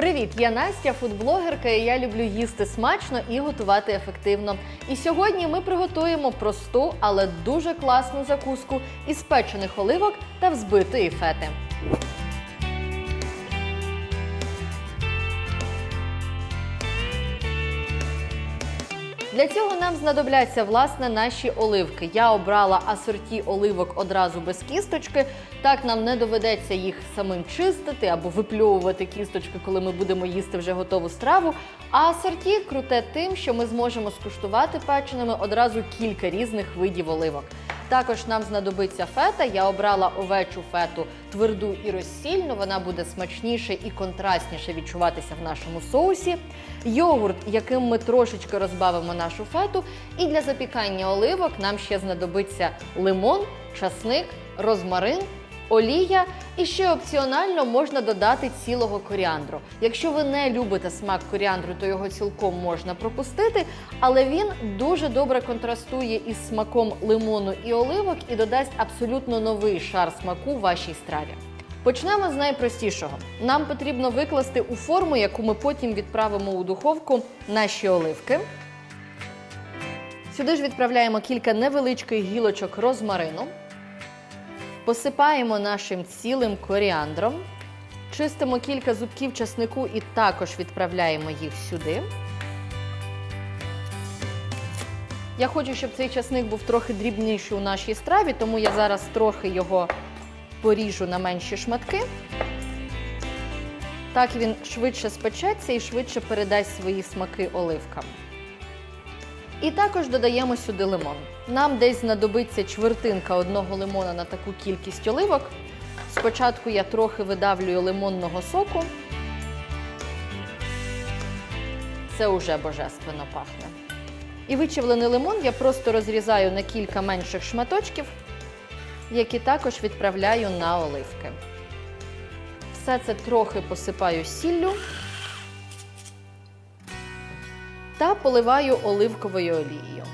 Привіт, я Настя, фудблогерка, і я люблю їсти смачно і готувати ефективно. І сьогодні ми приготуємо просту, але дуже класну закуску із печених оливок та взбитої фети. Для цього нам знадобляться власне наші оливки. Я обрала асорті оливок одразу без кісточки. Так нам не доведеться їх самим чистити або випльовувати кісточки, коли ми будемо їсти вже готову страву. А асорті круте тим, що ми зможемо скуштувати печеними одразу кілька різних видів оливок. Також нам знадобиться фета. Я обрала овечу фету тверду і розсільну. Вона буде смачніше і контрастніше відчуватися в нашому соусі. Йогурт, яким ми трошечки розбавимо нашу фету. І для запікання оливок нам ще знадобиться лимон, часник, розмарин. Олія і ще опціонально можна додати цілого коріандру. Якщо ви не любите смак коріандру, то його цілком можна пропустити, але він дуже добре контрастує із смаком лимону і оливок і додасть абсолютно новий шар смаку вашій страві. Почнемо з найпростішого. Нам потрібно викласти у форму, яку ми потім відправимо у духовку, наші оливки. Сюди ж відправляємо кілька невеличких гілочок розмарину. Посипаємо нашим цілим коріандром, чистимо кілька зубків часнику і також відправляємо їх сюди. Я хочу, щоб цей часник був трохи дрібніший у нашій страві, тому я зараз трохи його поріжу на менші шматки. Так він швидше спечеться і швидше передасть свої смаки оливкам. І також додаємо сюди лимон. Нам десь знадобиться чвертинка одного лимона на таку кількість оливок. Спочатку я трохи видавлюю лимонного соку. Це уже божественно пахне. І вичавлений лимон я просто розрізаю на кілька менших шматочків, які також відправляю на оливки. Все це трохи посипаю сіллю та поливаю оливковою олією.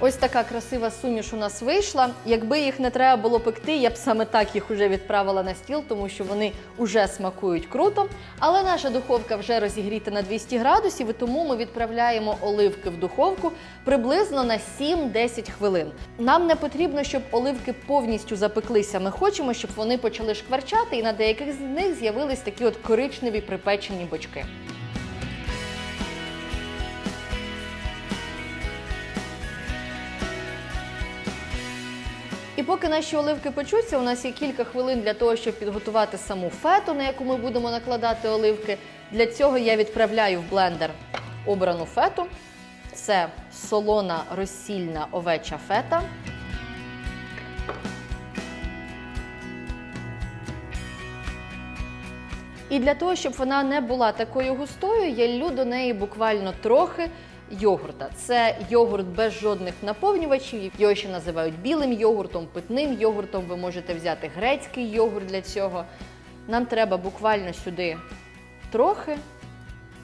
Ось така красива суміш у нас вийшла. Якби їх не треба було пекти, я б саме так їх уже відправила на стіл, тому що вони вже смакують круто. Але наша духовка вже розігріта на 200 градусів, і тому ми відправляємо оливки в духовку приблизно на 7-10 хвилин. Нам не потрібно, щоб оливки повністю запеклися. Ми хочемо, щоб вони почали шкварчати, і на деяких з них з'явились такі от коричневі припечені бочки. Наші оливки печуться, у нас є кілька хвилин для того, щоб підготувати саму фету, на яку ми будемо накладати оливки. Для цього я відправляю в блендер обрану фету. Це солона розсільна овеча фета. І для того, щоб вона не була такою густою, я лью до неї буквально трохи йогурта. Це йогурт без жодних наповнювачів. Його ще називають білим йогуртом, питним йогуртом. Ви можете взяти грецький йогурт для цього. Нам треба буквально сюди трохи.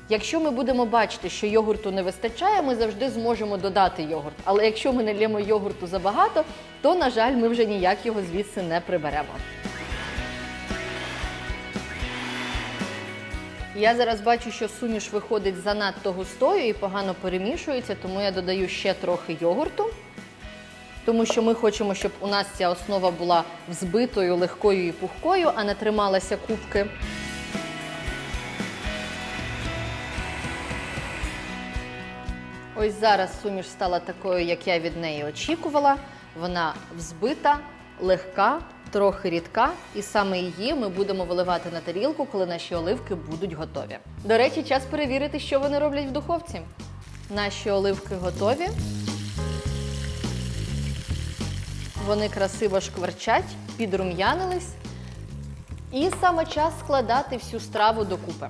Якщо ми будемо бачити, що йогурту не вистачає, ми завжди зможемо додати йогурт. Але якщо ми не лємо йогурту забагато, то, на жаль, ми вже ніяк його звідси не приберемо. Я зараз бачу, що суміш виходить занадто густою і погано перемішується, тому я додаю ще трохи йогурту. Тому що ми хочемо, щоб у нас ця основа була взбитою, легкою і пухкою, а не трималася кубки. Ось зараз суміш стала такою, як я від неї очікувала. Вона взбита, легка, трохи рідка, і саме її ми будемо виливати на тарілку, коли наші оливки будуть готові. До речі, час перевірити, що вони роблять в духовці. Наші оливки готові. Вони красиво шкварчать, підрум'янились. І саме час складати всю страву докупи.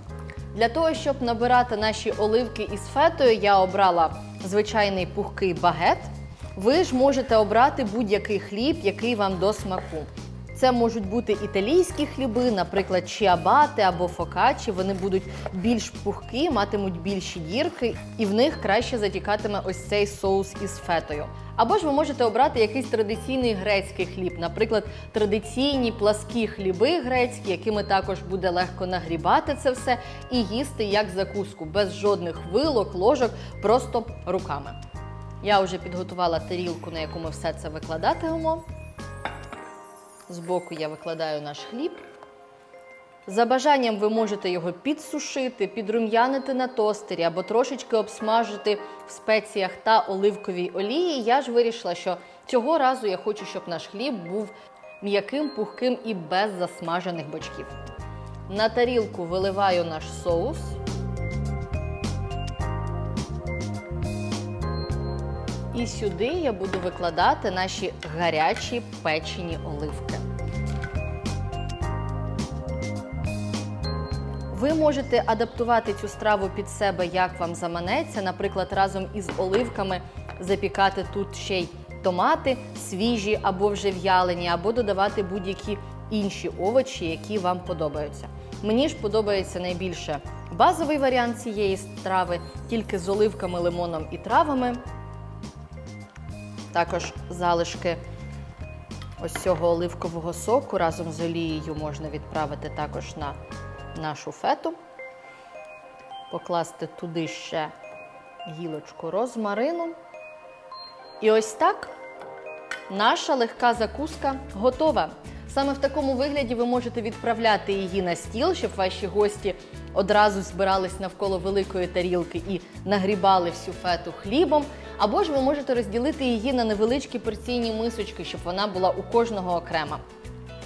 Для того, щоб набирати наші оливки із фетою, я обрала звичайний пухкий багет. Ви ж можете обрати будь-який хліб, який вам до смаку. Це можуть бути італійські хліби, наприклад, чіабати або фокачі. Вони будуть більш пухкі, матимуть більші дірки, і в них краще затікатиме ось цей соус із фетою. Або ж ви можете обрати якийсь традиційний грецький хліб, наприклад, традиційні пласкі хліби грецькі, якими також буде легко нагрібати це все і їсти як закуску, без жодних вилок, ложок, просто руками. Я вже підготувала тарілку, на яку ми все це викладатимемо. Збоку я викладаю наш хліб. За бажанням ви можете його підсушити, підрум'янити на тостері або трошечки обсмажити в спеціях та оливковій олії. Я ж вирішила, що цього разу я хочу, щоб наш хліб був м'яким, пухким і без засмажених бочків. На тарілку виливаю наш соус. І сюди я буду викладати наші гарячі печені оливки. Ви можете адаптувати цю страву під себе, як вам заманеться. Наприклад, разом із оливками запікати тут ще й томати свіжі або вже в'ялені, або додавати будь-які інші овочі, які вам подобаються. Мені ж подобається найбільше базовий варіант цієї страви, тільки з оливками, лимоном і травами. Також залишки ось цього оливкового соку разом з олією можна відправити також на нашу фету, покласти туди ще гілочку розмарину. І ось так наша легка закуска готова. Саме в такому вигляді ви можете відправляти її на стіл, щоб ваші гості одразу збирались навколо великої тарілки і нагрібали всю фету хлібом. Або ж ви можете розділити її на невеличкі порційні мисочки, щоб вона була у кожного окрема.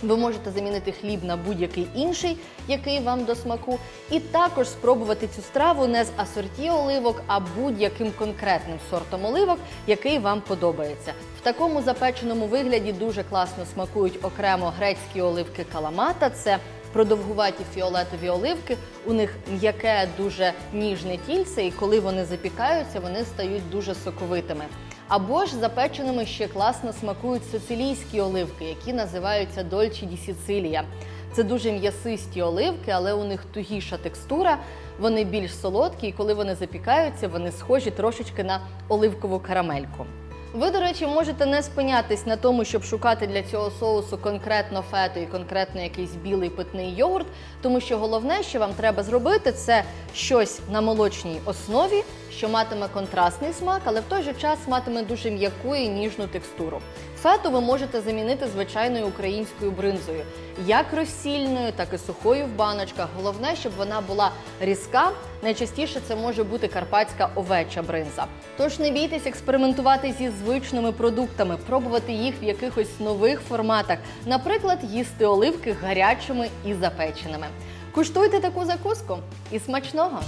Ви можете замінити хліб на будь-який інший, який вам до смаку, і також спробувати цю страву не з асорті оливок, а будь-яким конкретним сортом оливок, який вам подобається. В такому запеченому вигляді дуже класно смакують окремо грецькі оливки каламата. Це продовгуваті фіолетові оливки. У них м'яке, дуже ніжне тільце, і коли вони запікаються, вони стають дуже соковитими. Або ж запеченими ще класно смакують сицилійські оливки, які називаються дольчі ді Сіцилія. Це дуже м'ясисті оливки, але у них тугіша текстура. Вони більш солодкі, і коли вони запікаються, вони схожі трошечки на оливкову карамельку. Ви, до речі, можете не спинятись на тому, щоб шукати для цього соусу конкретно фету і конкретно якийсь білий питний йогурт, тому що головне, що вам треба зробити, це щось на молочній основі, що матиме контрастний смак, але в той же час матиме дуже м'яку і ніжну текстуру. Фету ви можете замінити звичайною українською бринзою, як розсільною, так і сухою в баночках. Головне, щоб вона була різка. Найчастіше це може бути карпатська овеча бринза. Тож не бійтесь експериментувати зі звичними продуктами, пробувати їх в якихось нових форматах, наприклад, їсти оливки гарячими і запеченими. Куштуйте таку закуску і смачного!